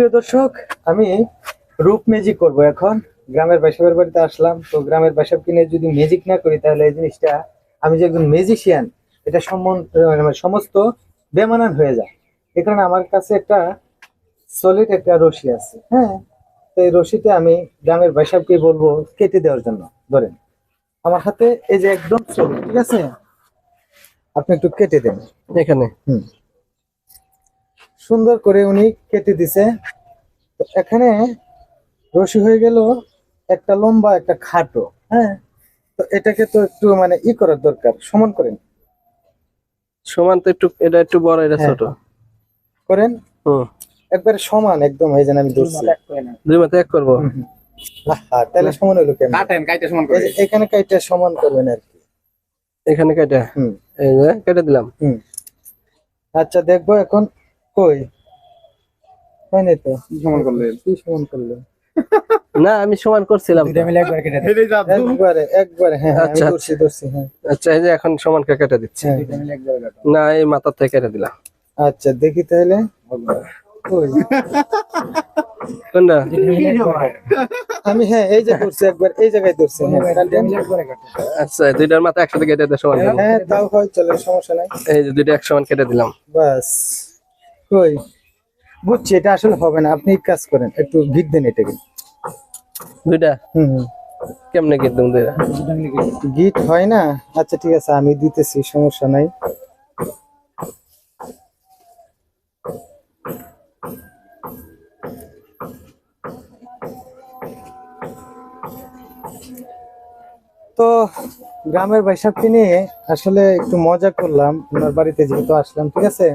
সুপ্রিয় দর্শক আমি রূপ ম্যাজিক করব এখন। গ্রামের বাইসাবের বাড়িতে আসলাম তো গ্রামের বাইসাবকে কিনে যদি ম্যাজিক না করি তাহলে এই জিনিসটা আমি যে একজন ম্যাজিশিয়ান এটা সম্বন্ধ মানে সমস্ত বেমানান হয়ে যায়। এ কারণে আমার কাছে একটা সলিড একটা রশি আছে হ্যাঁ? তো এই রশিতে আমি গ্রামের বাইসাবকে বলব কেটে দেওয়ার জন্য ধরেন। আমার হাতে এই যে একদম সলিড ঠিক আছে? আপনি একটু কেটে দেন। এখানে। হুম। সুন্দর করে উনি কেটে দিছে। তো এখানে রশি হয়ে গেল একটা লম্বা একটা খাটো হ্যাঁ? তো এটাকে তো একটু মানে ই করার দরকার সমান করেন। সমান তো একটু এটা একটু বড় এটা হ্যাঁ। ছোট। করেন? হুম। একবারে সমান একদম হয়ে যান আমি ধরছি। দুই মাথা এক করব? তাহলে সমান হইল কেমন? কাটেন কাইতে সমান করে এখানে কাইটা সমান করবেন আর কি। এখানে কেটে হুম। এই যে কেটে দিলাম। হুম। আচ্ছা দেখব এখন। কই? হয় নাই তো? কি সমান করলেন কি সমান করল? না আমি সমান করছিলাম যা একবারে একবারে হ্যাঁ হ্যাঁ, আচ্ছা, হ্যাঁ। আচ্ছা এই যে এখন সমান কেটে দিচ্ছি? হ্যাঁ না এই মাথার থেকে কেটে দিলাম। আচ্ছা দেখি তাহলে? কোনটা? আমি হ্যাঁ এই যে ধরছি একবার এই জায়গায় ধরছি হ্যাঁ। আচ্ছা দুইটার মাথা একসাথে কেটে দিয়ে সমান হ্যাঁ তাও হয় চলে সমস্যা নাই। এই যে দুইটা এক সমান কেটে দিলাম। বাস। কই? বুঝছি এটা আসলে হবে না। আপনি এক কাজ করেন একটু গিট দেন এটাকে। দুইটা? হুম হুম। কেমনে কিনতাম দুইটা? গিট হয় না? আচ্ছা ঠিক আছে আমি দিতেছি সমস্যা নাই। তো গ্রামের বৈশাখকে নিয়ে আসলে একটু মজা করলাম। ওনার বাড়িতে যেহেতু আসলাম ঠিক আছে?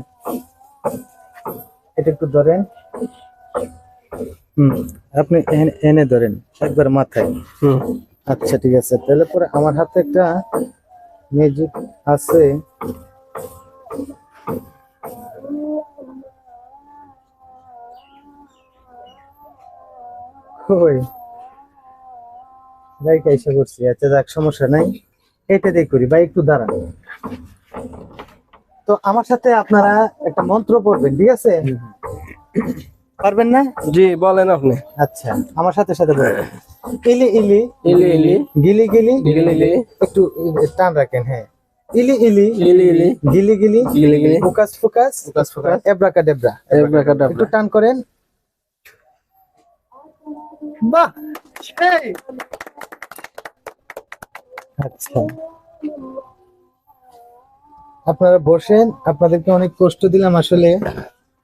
এটা একটু ধরেন। হুম আপনি এনে- এনে ধরেন একবার মাথায়। হুম। আচ্ছা ঠিক আছে। তাহলে পরে আমার হাতে একটা ম্যাজিক আছে। কই ভাই কাইসা করছি আচ্ছা যাক সমস্যা নাই। এটা দিয়ে করি। ভাই একটু দাঁড়ান। তো আমার সাথে আপনারা একটা মন্ত্র পড়বেন ঠিক আছে? পারবেন না? জি বলেন আপনি। আচ্ছা আমার সাথে সাথে বলবেন ইলি ইলি। ইলি ইলি। গিলি গিলি। গিলি গিলি। একটু টান রাখেন হ্যাঁ। ইলি ইলি। ইলি ইলি। গিলি গিলি। গিলি গিলি। Focus focus. Focus focus. Abracadabra abracadabra. একটু টান করেন। বাহ। আচ্ছা। আপনারা বসেন, আপনাদেরকে অনেক কষ্ট দিলাম আসলে।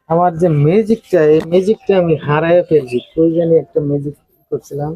আমার যে ম্যাজিকটা এই ম্যাজিকটা আমি হারায় ফেলছি। প্রয়োজনে জানি একটা ম্যাজিক করছিলাম।